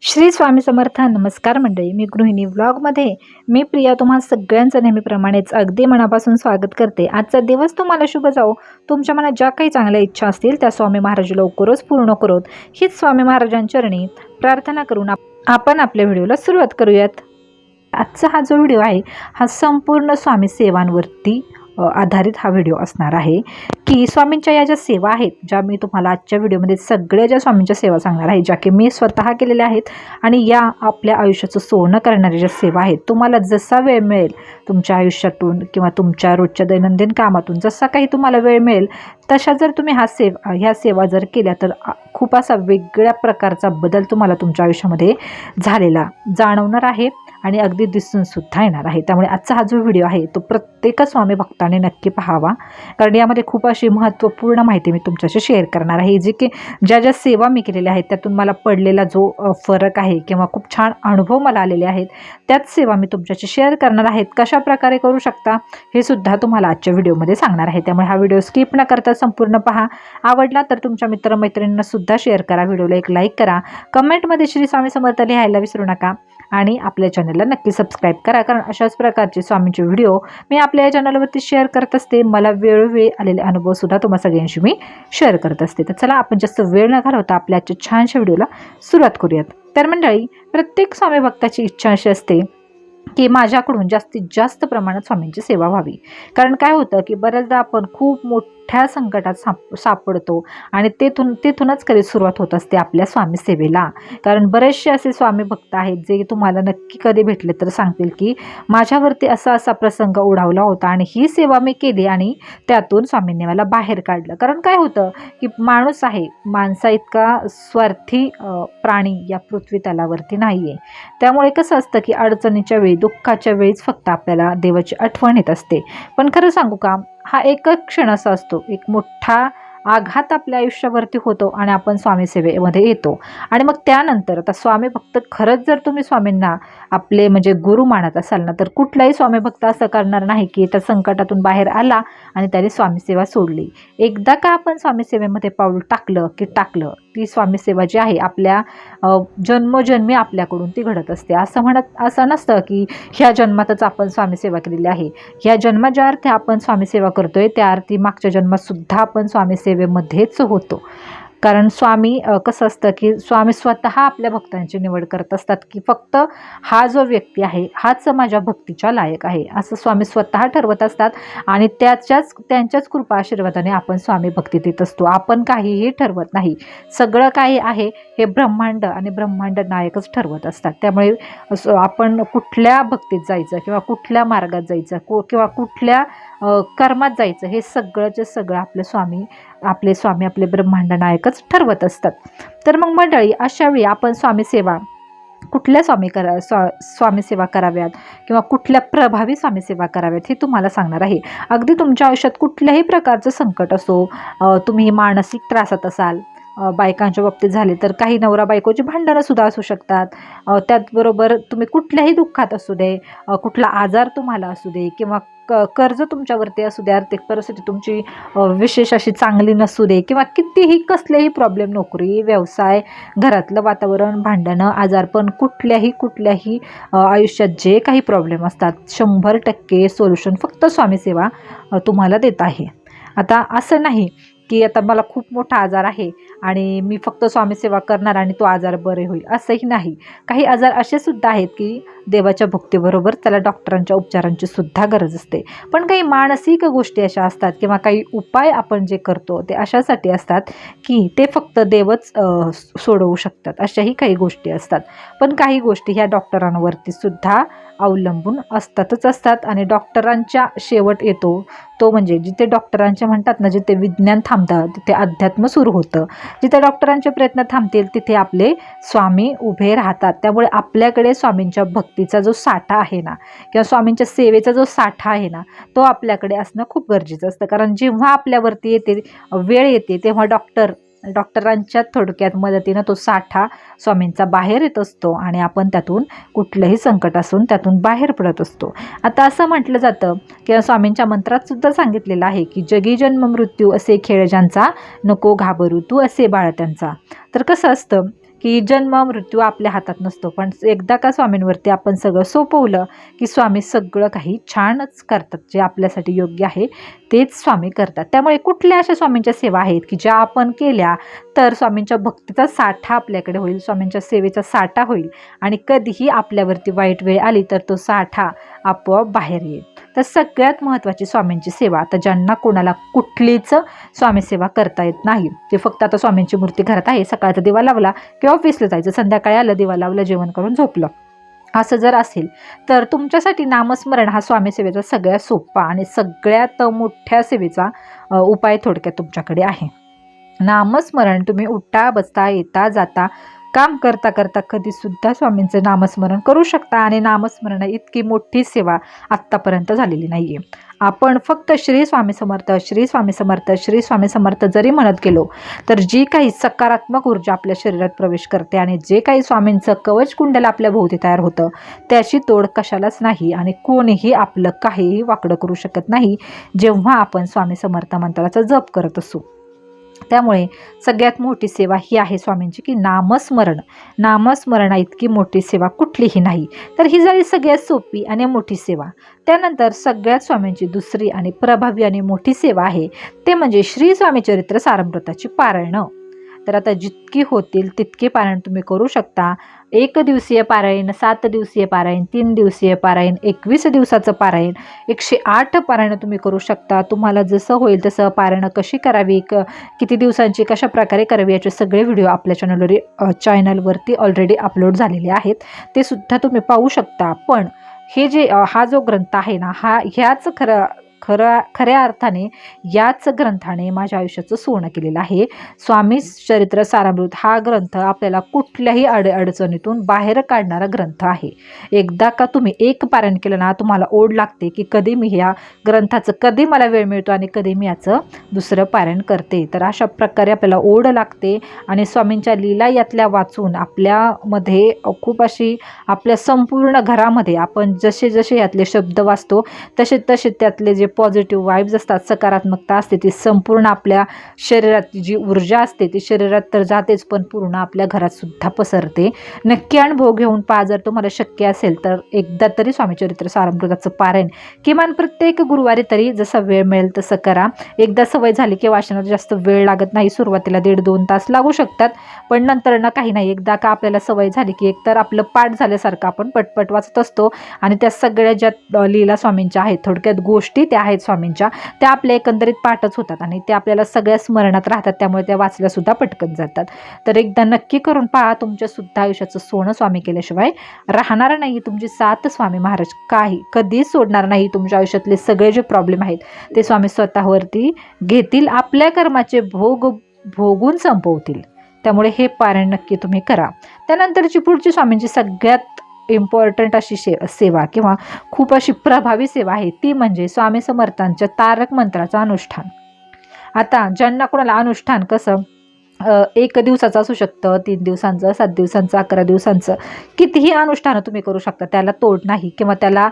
श्री स्वामी समर्थ नमस्कार मंडळी. मी गृहिणी व्लॉगमध्ये मी प्रिया तुम्हा सगळ्यांचं नेहमीप्रमाणेच अगदी मनापासून स्वागत करते. आजचा दिवस तुम्हाला शुभ जाओ तुमच्या मनात ज्या काही चांगल्या इच्छा असतील त्या स्वामी महाराज लवकरच पूर्ण करोत. हीच स्वामी महाराजांचरणी प्रार्थना करून आप- आपण आपल्या व्हिडिओला सुरुवात करूयात. आजचा हा जो व्हिडिओ आहे हा संपूर्ण स्वामी सेवांवरती आधारित हा व्हिडिओ असणार आहे. की स्वामींच्या या ज्या सेवा आहेत ज्या मी तुम्हाला आजच्या व्हिडिओमध्ये सगळ्या ज्या स्वामींच्या सेवा सांगणार आहे ज्या की मी स्वतः केलेल्या आहेत आणि या आपल्या आयुष्याचं सोनं करणाऱ्या ज्या सेवा आहेत तुम्हाला जसा वेळ मिळेल तुमच्या आयुष्यातून किंवा तुमच्या रोजच्या दैनंदिन कामातून जसा काही तुम्हाला वेळ मिळेल तशा जर तुम्ही हा सेव ह्या सेवा जर केल्या तर खूप असा वेगळ्या प्रकारचा बदल तुम्हाला तुमच्या आयुष्यामध्ये झालेला जाणवणार आहे. आणि अगदी दिसून सुद्धा येणार आहे. त्यामुळे आजचा हा जो व्हिडिओ आहे तो प्रत्येक स्वामी भक्ताने नक्की पाहावा. कारण यामध्ये खूप अशी महत्त्वपूर्ण माहिती मी तुमच्याशी शेअर करणार आहे. जी की ज्या ज्या सेवा मी केलेल्या आहेत त्यातून मला पडलेला जो फरक आहे किंवा खूप छान अनुभव मला आलेले आहेत त्याच सेवा मी तुमच्याशी शेअर करणार आहेत कशा प्रकारे करू शकता हे सुद्धा तुम्हाला आजच्या व्हिडिओमध्ये सांगणार आहे. त्यामुळे हा व्हिडिओ स्किप न करता संपूर्ण पहा. आवडला तर तुमच्या मित्रमैत्रिणींना सुद्धा शेअर करा. व्हिडिओला एक लाईक करा. कमेंटमध्ये श्री स्वामी समर्थ लिहायला विसरू नका. आणि आपल्या चॅनलला नक्की सबस्क्राईब करा. कारण अशाच प्रकारचे स्वामींचे व्हिडिओ मी आपल्या या चॅनलवरती शेअर करत असते. मला वेळोवेळी आलेले अनुभवसुद्धा तुम्हा सगळ्यांशी मी शेअर करत असते. तर चला आपण जास्त वेळ न घालवता आपल्या आजच्या छानशा व्हिडिओला सुरुवात करूयात. तर मंडळी प्रत्येक स्वामी भक्ताची इच्छा अशी असते की माझ्याकडून जास्तीत जास्त प्रमाणात स्वामींची सेवा व्हावी. कारण काय होतं की बऱ्याचदा आपण खूप मोठ्या संकटात साप सापडतो आणि तेथून तेथूनच कधी सुरुवात होत असते आपल्या स्वामी सेवेला. कारण बरेचसे असे स्वामी भक्त आहेत जे तुम्हाला नक्की कधी भेटले तर सांगतील की माझ्यावरती असा असा प्रसंग ओढावला होता आणि ही सेवा मी केली आणि त्यातून स्वामींनी मला बाहेर काढलं. कारण काय होतं की माणूस आहे माणसा इतका स्वार्थी प्राणी या पृथ्वी तलावरती नाही आहे त्यामुळे कसं असतं की अडचणीच्या वेळी दुःखाच्या वेळीच फक्त आपल्याला देवाची आठवण येत असते. पण खरं सांगू का? हा एक क्षण असा असतो. एक मोठा आघात आपल्या आयुष्यावरती होतो आणि आपण स्वामी सेवेमध्ये येतो. आणि मग त्यानंतर आता स्वामी भक्त खरंच जर तुम्ही स्वामींना आपले म्हणजे गुरु मानत असाल ना तर कुठलाही स्वामी भक्त असं करणार नाही की त्या संकटातून बाहेर आला आणि त्याने स्वामी सेवा सोडली. एकदा का आपण स्वामी सेवेमध्ये पाऊल टाकलं की टाकलं ती स्वामी सेवा जी आहे आपल्या जन्मजन्मी आपल्याकडून ती घडत असते. असं म्हणत असं नसतं की ह्या जन्मातच आपण स्वामी सेवा केलेली आहे. ह्या जन्मात ज्या अर्थी आपण स्वामी सेवा करतोय त्या अर्थी मागच्या जन्मातसुद्धा आपण स्वामी सेवेमध्येच होतो. कारण स्वामी कसं असतं की स्वामी स्वतः आपल्या भक्तांची निवड करत असतात की फक्त हा जो व्यक्ती आहे हाच माझ्या भक्तीच्या लायक आहे असं स्वामी स्वतः ठरवत असतात आणि त्याच्याच त्यांच्याच कृपा आशीर्वादाने आपण स्वामी भक्ती देत असतो. आपण काहीही ठरवत नाही. सगळं काही आहे हे ब्रह्मांड आणि ब्रह्मांड नायकच ठरवत असतात. त्यामुळे आपण कुठल्या भक्तीत जायचं किंवा कुठल्या मार्गात जायचं को किंवा कुठल्या कर्मात जायचं हे सगळंचे सगळं आपले स्वामी आपले स्वामी आपले ब्रह्मांड नायकच ठरवत असतात. तर मग मंडळी अशावेळी आपण स्वामी सेवा कुठल्या स्वामी करा स्वा स्वामी सेवा कराव्यात? किंवा कुठल्या प्रभावी स्वामी सेवा कराव्यात? हे तुम्हाला सांगणार आहे. अगदी तुमच्या आयुष्यात कुठल्याही प्रकारचं संकट असो तुम्ही मानसिक त्रासात असाल बायकांच्या बाबतीत झाले तर काही नवरा बायकोची भांडणंसुद्धा असू शकतात. त्याचबरोबर तुम्ही कुठल्याही दुःखात असू दे कुठला आजार तुम्हाला असू दे किंवा क कर्ज तुमच्यावरती असू दे आर्थिक परिस्थिती तुमची विशेष अशी चांगली नसू दे किंवा कितीही कसलेही प्रॉब्लेम नोकरी व्यवसाय घरातलं वातावरण भांडणं आजारपण कुठल्याही कुठल्याही आयुष्यात जे काही प्रॉब्लेम असतात शंभर टक्के सोल्युशन फक्त स्वामी सेवा तुम्हाला देत आहे. आता असं नाही की आता मला खूप मोठा आजार आहे आणि मी फक्त स्वामीसेवा करणार आणि तो आजार बरे होईल असंही नाही. काही आजार असे सुद्धा आहेत की देवाच्या भक्तीबरोबर त्याला डॉक्टरांच्या उपचारांची सुद्धा गरज असते. पण काही मानसिक गोष्टी अशा असतात किंवा काही उपाय आपण जे करतो ते अशासाठी असतात की ते फक्त देवच सोडवू शकतात अशाही काही गोष्टी असतात. पण काही गोष्टी ह्या डॉक्टरांवरती सुद्धा अवलंबून असतातच असतात आणि डॉक्टरांच्या शेवट येतो तो म्हणजे जिथे डॉक्टरांचे म्हणतात ना जिथे विज्ञान थांबतं तिथे अध्यात्म सुरू होतं. जिथे डॉक्टरांचे प्रयत्न थांबतील तिथे आपले स्वामी उभे राहतात. त्यामुळे आपल्याकडे स्वामींच्या भक्तीचा जो साठा आहे ना किंवा स्वामींच्या सेवेचा जो साठा आहे ना तो आपल्याकडे असणं खूप गरजेचं असतं. कारण जेव्हा आपल्यावरती येते वेळ येते तेव्हा डॉक्टर डॉक्टरांच्या थोडक्यात मदतीनं तो साठा स्वामींचा बाहेर येत असतो आणि आपण त्यातून कुठलंही संकट असून त्यातून बाहेर पडत असतो. आता असं म्हटलं जातं किंवा स्वामींच्या मंत्रात सुद्धा सांगितलेलं आहे की जगी जन्म मृत्यू असे खेळ ज्यांचा नको घाबरू तू असे बाळ त्यांचा. तर कसं असतं? की जन्म मृत्यू आपल्या हातात नसतो. पण एकदा का स्वामींवरती आपण सगळं सोपवलं की स्वामी सगळं काही छानच करतात. जे आपल्यासाठी योग्य आहे तेच स्वामी करतात. त्यामुळे कुठल्या अशा स्वामींच्या सेवा आहेत की ज्या आपण केल्या तर स्वामींच्या भक्तीचा साठा आपल्याकडे होईल स्वामींच्या सेवेचा साठा होईल आणि कधीही आपल्यावरती वाईट वेळ आली तर तो साठा आपोआप बाहेर येईल. तर सगळ्यात महत्त्वाची स्वामींची सेवा. आता ज्यांना कोणाला कुठलीच स्वामीसेवा करता येत नाही ते फक्त आता स्वामींची मूर्ती घरात आहे सकाळचा दिवा लावला किंवा ऑफिसला जायचं संध्याकाळी आलं दिवा लावलं जेवण करून झोपलं. असं जर असेल तर तुमच्यासाठी नामस्मरण हा स्वामीसेवेचा सगळ्यात सोपा आणि सगळ्यात मोठ्या सेवेचा उपाय थोडक्यात तुमच्याकडे आहे. नामस्मरण तुम्ही उठता बसता येता जाता काम करता करता कधीसुद्धा स्वामींचं नामस्मरण करू शकता आणि नामस्मरण इतकी मोठी सेवा आत्तापर्यंत झालेली नाही आहे आपण फक्त श्री स्वामी समर्थ श्री स्वामी समर्थ श्री स्वामी समर्थ जरी म्हणत गेलो तर जी काही सकारात्मक ऊर्जा आपल्या शरीरात प्रवेश करते आणि जे काही स्वामींचं कवच कुंडल आपल्या भोवती तयार होतं त्याची तोड कशालाच नाही आणि कोणीही आपलं काहीही वाकडं करू शकत नाही जेव्हा आपण स्वामी समर्थ मंत्राचा जप करत असू. त्यामुळे सगळ्यात मोठी सेवा ही आहे स्वामींची की नामस्मरण. नामस्मरणा इतकी मोठी सेवा कुठलीही नाही. तर ही झाली सगळ्यात सोपी आणि मोठी सेवा. त्यानंतर सगळ्यात स्वामींची दुसरी आणि प्रभावी आणि मोठी सेवा आहे. ते म्हणजे श्री स्वामी चरित्र सारमृताची पारायणं. तर आता जितकी होतील तितके पारायण तुम्ही करू शकता. एक दिवसीय पारायण सात दिवसीय पारायण तीन दिवसीय पारायण एकवीस दिवसाचं पारायण एकशे आठ पारायण तुम्ही करू शकता. तुम्हाला जसं होईल तसं पारायणं कशी करावी क किती दिवसांची कशा प्रकारे करावी याचे सगळे व्हिडिओ आपल्या चॅनलवर चॅनलवरती ऑलरेडी अपलोड झालेले आहेत. ते सुद्धा तुम्ही पाहू शकता. पण हे जे हा जो ग्रंथ आहे ना हा ह्याच खरं खरं खऱ्या अर्थाने याच ग्रंथाने माझ्या आयुष्याचं सोनं केलेलं आहे. स्वामी चरित्र सारामृत हा ग्रंथ आपल्याला कुठल्याही अड अडचणीतून बाहेर काढणारा ग्रंथ आहे. एकदा का तुम्ही एक पारायण केलं ना तुम्हाला ओढ लागते की कधी मी ह्या ग्रंथाचं कधी मला वेळ मिळतो आणि कधी मी याचं दुसरं पारायण करते. तर अशा प्रकारे आपल्याला ओढ लागते आणि स्वामींच्या लीला यातल्या वाचून आपल्यामध्ये खूप अशी आपल्या संपूर्ण घरामध्ये आपण जसे जसे यातले शब्द वाचतो तसे तसे त्यातले जे पॉझिटिव्ह वाईब्स असतात सकारात्मकता असते ती संपूर्ण आपल्या शरीरात जी ऊर्जा असते ती शरीरात तर जातेच पण पूर्ण आपल्या घरातसुद्धा पसरते. नक्की अनुभव घेऊन पहा जर तुम्हाला शक्य असेल तर एकदा तरी स्वामीचरित्र सारामृताचं पारायण किमान प्रत्येक गुरुवारी तरी जसा वेळ मिळेल तसं करा. एकदा सवय झाली की वाचनाला जास्त वेळ लागत नाही सुरुवातीला दीड दोन तास लागू शकतात पण नंतर ना काही नाही. एकदा का आपल्याला सवय झाली की एकतर आपलं पाठ झाल्यासारखं आपण पटपट वाचत असतो आणि त्या सगळ्या ज्या लीला स्वामींच्या आहेत थोडक्यात गोष्टी त्या आहेत स्वामींच्या त्या आपल्या एकंदरीत पाठच होतात आणि त्या आपल्याला सगळ्या स्मरणात राहतात त्यामुळे त्या वाचल्यासुद्धा पटकन जातात. तर एकदा नक्की करून पहा तुमच्यासुद्धा आयुष्याचं सोनं स्वामी केल्याशिवाय राहणार नाही. तुमची सात स्वामी महाराज काही कधीच सोडणार नाही. तुमच्या आयुष्यातले सगळे जे प्रॉब्लेम आहेत ते स्वामी स्वतःवरती घेतील आपल्या कर्माचे भोग भोगून संपवतील. त्यामुळे हे पारायण नक्की तुम्ही करा. त्यानंतरची पुढची स्वामींची सगळ्यात इम्पॉर्टंट अशी शे सेवा किंवा खूप अशी प्रभावी सेवा आहे ती म्हणजे स्वामी समर्थांच्या तारक मंत्राचं अनुष्ठान. आता ज्यांना कोणाला अनुष्ठान कसं एक दिवसाचं असू शकतं तीन दिवसांचं सात दिवसांचं अकरा दिवसांचं कितीही अनुष्ठानं तुम्ही करू शकता त्याला तोड नाही किंवा त्याला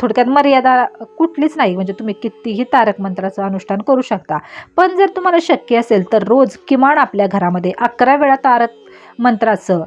थोडक्यात मर्यादा कुठलीच नाही म्हणजे तुम्ही कितीही तारक मंत्राचं अनुष्ठान करू शकता. पण जर तुम्हाला शक्य असेल तर रोज किमान आपल्या घरामध्ये अकरा वेळा तारक मंत्राचं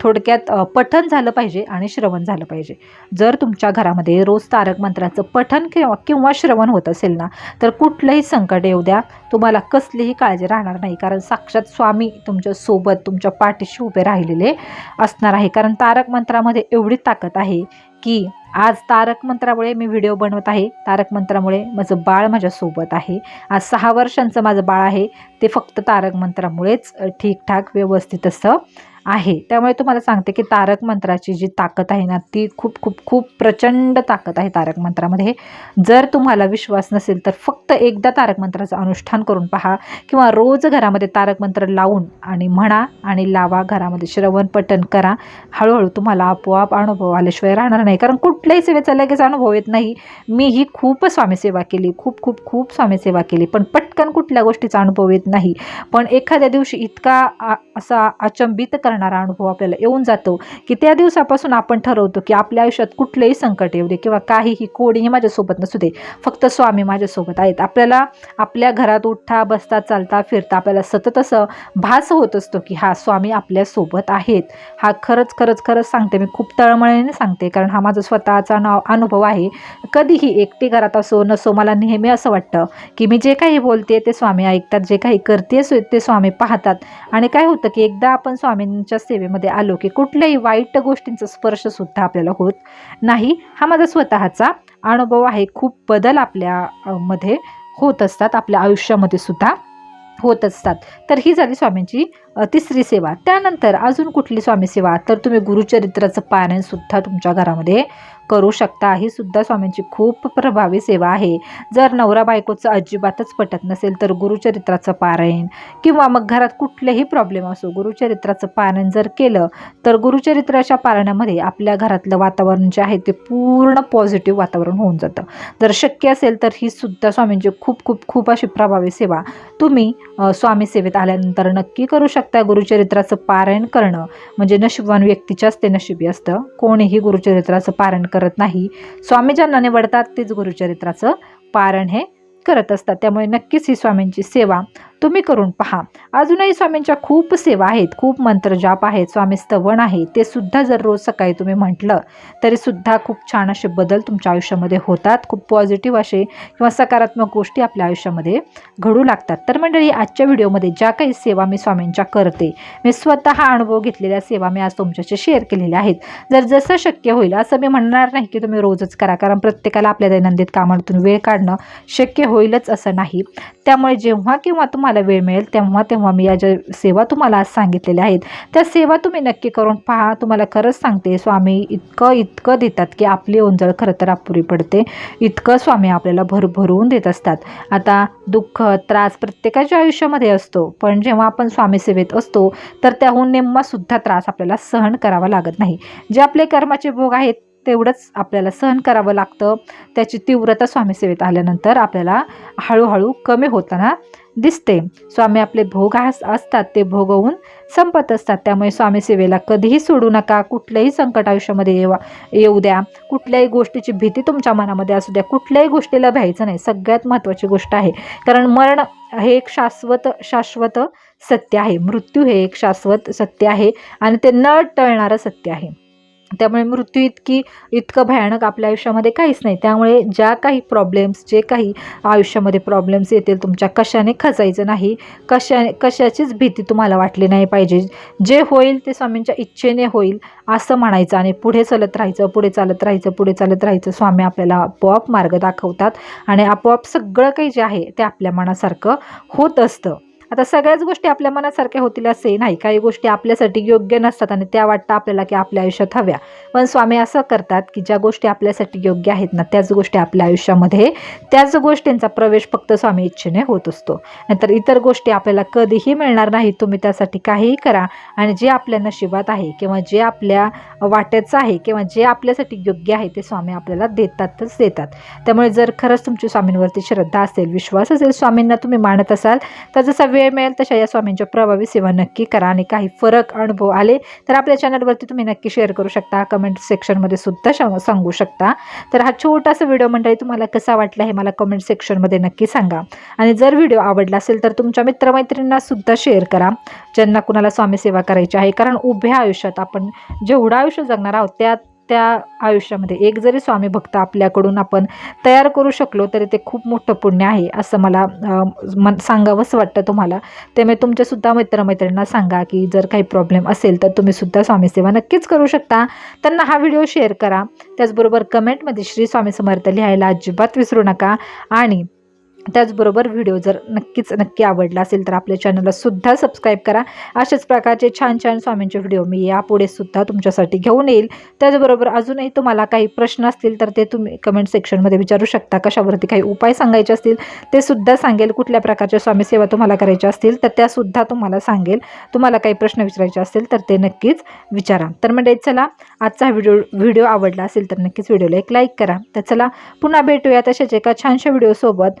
थोडक्यात पठन झालं पाहिजे आणि श्रवण झालं पाहिजे. जर तुमच्या घरामध्ये रोज तारक मंत्राचं पठन किंवा किंवा श्रवण होत असेल ना तर कुठलंही संकट येऊ द्या. तुम्हाला कसलीही काळजी राहणार नाही कारण साक्षात स्वामी तुमच्यासोबत तुमच्या पाठीशी उभे राहिलेले असणार आहे. कारण तारक मंत्रामध्ये एवढी ताकद आहे की आज तारक मंत्रामुळे मी व्हिडिओ बनवत आहे. तारक मंत्रामुळे माझं बाळ माझ्यासोबत आहे. आज सहा वर्षांचं माझं बाळ आहे. ते फक्त तारक मंत्रामुळेच ठीकठाक व्यवस्थित असं आहे. त्यामुळे तुम्हाला सांगते की तारक मंत्राची जी ताकद आहे ना ती खूप खूप खूप प्रचंड ताकद आहे तारक मंत्रामध्ये. जर तुम्हाला विश्वास नसेल तर फक्त एकदा तारक मंत्राचं अनुष्ठान करून पहा किंवा रोज घरामध्ये तारक मंत्र लावून आणि म्हणा आणि लावा घरामध्ये श्रवण पठण करा. हळूहळू तुम्हाला आपोआप अनुभव आल्याशिवाय राहणार नाही. कारण कुठल्याही सेवेचा लगेच अनुभव येत नाही. मी ही खूप स्वामीसेवा केली खूप खूप खूप स्वामीसेवा केली पण पटकन कुठल्या गोष्टीचा अनुभव येत नाही. पण एखाद्या दिवशी इतका असा अचंबित करणार करणारा अनुभव आपल्याला येऊन जातो की त्या दिवसापासून आपण ठरवतो की आपल्या आयुष्यात कुठलेही संकट येऊ दे किंवा काहीही कोणीही माझ्यासोबत नसू दे. फक्त स्वामी माझ्यासोबत आहेत. आपल्याला आपल्या घरात उठता बसता चालता फिरता आपल्याला सतत असं भास होत असतो की हा स्वामी आपल्यासोबत आहेत. हा खरंच खरंच खरंच सांगते मी. खूप तळमळीने सांगते कारण हा माझा स्वतःचा नाव अनुभव आहे. कधीही एकटी घरात असो नसो मला नेहमी असं वाटतं की मी जे काही बोलते ते स्वामी ऐकतात जे काही करते ते स्वामी पाहतात. आणि काय होतं की एकदा आपण स्वामींच्या सेवेमध्ये आलो की कुठल्याही वाईट गोष्टींचा स्पर्शसुद्धा आपल्याला होत नाही. हा माझा स्वतःचा अनुभव आहे. खूप बदल आपल्या मध्ये होत असतात. आपल्या आयुष्यामध्ये सुद्धा होत असतात. तर ही झाली स्वामींची तिसरी सेवा. त्यानंतर अजून कुठली स्वामी सेवा? तर तुम्ही गुरुचरित्राचं पारायणसुद्धा तुमच्या घरामध्ये करू शकता ही सुद्धा स्वामींची खूप प्रभावी सेवा आहे. जर नवरा बायकोचं अजिबातच पटत नसेल तर गुरुचरित्राचं पारायण किंवा मग घरात कुठलेही प्रॉब्लेम असो गुरुचरित्राचं पारायण जर केलं तर गुरुचरित्राच्या पारायणामध्ये आपल्या घरातलं वातावरण जे आहे ते पूर्ण पॉझिटिव्ह वातावरण होऊन जातं. जर शक्य असेल तर ही सुद्धा स्वामींची खूप खूप खूप अशी प्रभावी सेवा तुम्ही स्वामी सेवेत आल्यानंतर नक्की करू शकता. गुरुचरित्राचं पारायण करणं म्हणजे नशिबवान व्यक्तीच्याच ते नशिबी असतं. कोणीही गुरुचरित्राचं पारायण करत नाही. स्वामी ज्यांना निवडतात तेच गुरुचरित्राचं पारण हे करत असतात. त्यामुळे नक्कीच ही स्वामींची सेवा तुम्ही करून पहा. अजूनही स्वामींच्या खूप सेवा आहेत खूप मंत्रजाप आहेत स्वामी स्तवन आहे ते सुद्धा जर रोज सकाळी तुम्ही म्हटलं तरी सुद्धा खूप छान असे बदल तुमच्या आयुष्यामध्ये होतात. खूप पॉझिटिव्ह असे किंवा सकारात्मक गोष्टी आपल्या आयुष्यामध्ये घडू लागतात. तर मंडळी आजच्या व्हिडिओमध्ये ज्या काही सेवा मी स्वामींच्या करते मी स्वतः अनुभव घेतलेल्या सेवा मी आज तुमच्याशी शेअर केलेल्या आहेत. जर जसं शक्य होईल असं मी म्हणणार नाही की तुम्ही रोजच करा कारण प्रत्येकाला आपल्या दैनंदिन कामातून वेळ काढणं शक्य होईलच असं नाही. त्यामुळे जेव्हा किंवा तुम्हाला वेळ मिळेल तेव्हा तेव्हा मी या ज्या सेवा तुम्हाला आज सांगितलेल्या आहेत त्या सेवा तुम्ही नक्की करून पहा. तुम्हाला खरंच सांगते स्वामी इतकं इतकं देतात की आपली ओंजळ खरं तर अपुरी पडते. इतकं स्वामी आपल्याला भरभरून देत असतात. आता दुःख त्रास प्रत्येकाच्या आयुष्यामध्ये असतो पण जेव्हा आपण स्वामी सेवेत असतो तर त्याहून नेममासुद्धा त्रास आपल्याला सहन करावा लागत नाही. जे आपले कर्माचे भोग आहेत तेवढंच आपल्याला सहन करावं लागतं. त्याची तीव्रता स्वामीसेवेत आल्यानंतर आपल्याला हळूहळू कमी होताना दिसते. स्वामी आपले भोग असतात ते भोगवून संपत असतात. त्यामुळे स्वामी सेवेला कधीही सोडू नका. कुठल्याही संकट आयुष्यामध्ये येवा येऊ द्या. कुठल्याही गोष्टीची भीती तुमच्या मनामध्ये असू द्या. कुठल्याही गोष्टीला भ्यायचं नाही. सगळ्यात महत्त्वाची गोष्ट आहे. कारण मरण हे एक शाश्वत शाश्वत सत्य आहे. मृत्यू हे एक शाश्वत सत्य आहे आणि ते न टळणारं सत्य आहे. त्यामुळे मृत्यू इतकी इतकं भयानक आपल्या आयुष्यामध्ये काहीच नाही. त्यामुळे ज्या काही प्रॉब्लेम्स जे काही आयुष्यामध्ये प्रॉब्लेम्स येतील तुमच्या कशाने खचायचं नाही कशा कशाचीच भीती तुम्हाला वाटली नाही पाहिजे. जे होईल ते स्वामींच्या इच्छेने होईल असं म्हणायचं आणि पुढे चालत राहायचं पुढे चालत राहायचं पुढे चालत राहायचं स्वामी आपल्याला आपोआप मार्ग दाखवतात. आणि आपोआप सगळं काही जे आहे ते आपल्या मनासारखं होत असतं. आता सगळ्याच गोष्टी आपल्या मनासारख्या होतील असे नाही. काही गोष्टी आपल्यासाठी योग्य नसतात आणि त्या वाटतं आपल्याला की आपल्या आयुष्यात हव्या. पण स्वामी असं करतात की ज्या गोष्टी आपल्यासाठी योग्य आहेत ना त्याच गोष्टी आपल्या आयुष्यामध्ये त्याच गोष्टींचा प्रवेश फक्त स्वामी इच्छेने होत असतो. नंतर इतर गोष्टी आपल्याला कधीही मिळणार नाही तुम्ही त्यासाठी काहीही करा आणि जे आपल्या नशिबात आहे किंवा जे आपल्या वाट्याचं आहे किंवा जे आपल्यासाठी योग्य आहे ते स्वामी आपल्याला देतातच देतात. त्यामुळे जर खरंच तुमची स्वामींवरती श्रद्धा असेल विश्वास असेल स्वामींना तुम्ही मानत असाल तर जसा वेळ मिळेल तशा या स्वामींच्या प्रभावी सेवा नक्की करा आणि काही फरक अनुभव आले तर आपल्या चॅनलवरती तुम्ही नक्की शेअर करू शकता. कमेंट सेक्शनमध्ये सुद्धा सांगू शकता. तर हा छोटासा व्हिडिओ मंडळी तुम्हाला कसा वाटला हे मला कमेंट सेक्शनमध्ये नक्की सांगा. आणि जर व्हिडिओ आवडला असेल तर तुमच्या मित्रमैत्रिणींना सुद्धा शेअर करा ज्यांना कुणाला स्वामी सेवा करायची आहे. कारण उभ्या आयुष्यात आपण जेवढं आयुष्य जगणार आहोत त्यात त्या आयुष्यामध्ये एक जरी स्वामी भक्त आपल्याकडून आपण तयार करू शकलो तरी ते खूप मोठं पुण्य आहे असं मला मन सांगावंसं वाटतं तुम्हाला. त्यामुळे तुमच्यासुद्धा मित्रमैत्रिणींना सांगा की जर काही प्रॉब्लेम असेल तर तुम्हीसुद्धा स्वामीसेवा नक्कीच करू शकता. त्यांना हा व्हिडिओ शेअर करा. त्याचबरोबर कमेंटमध्ये श्री स्वामी समर्थ लिहायला अजिबात विसरू नका. आणि त्याचबरोबर व्हिडिओ जर नक्कीच नक्की आवडला असेल तर आपल्या चॅनलला सुद्धा सबस्क्राईब करा. अशाच प्रकारचे छान छान स्वामींचे व्हिडिओ मी यापुढे सुद्धा तुमच्यासाठी घेऊन येईल. त्याचबरोबर अजूनही तुम्हाला काही प्रश्न असतील तर ते तुम्ही कमेंट सेक्शनमध्ये विचारू शकता. कशावरती काही उपाय सांगायचे असतील ते सुद्धा सांगेल. कुठल्या प्रकारच्या स्वामी सेवा तुम्हाला करायच्या असतील तर त्यासुद्धा तुम्हाला सांगेल. तुम्हाला काही प्रश्न विचारायचे असतील तर ते नक्कीच विचारा. तर म्हणजे चला आजचा हा व्हिडिओ व्हिडिओ आवडला असेल तर नक्कीच व्हिडिओला एक लाईक करा. तर चला पुन्हा भेटूया तशाच एका छानशा व्हिडिओसोबत.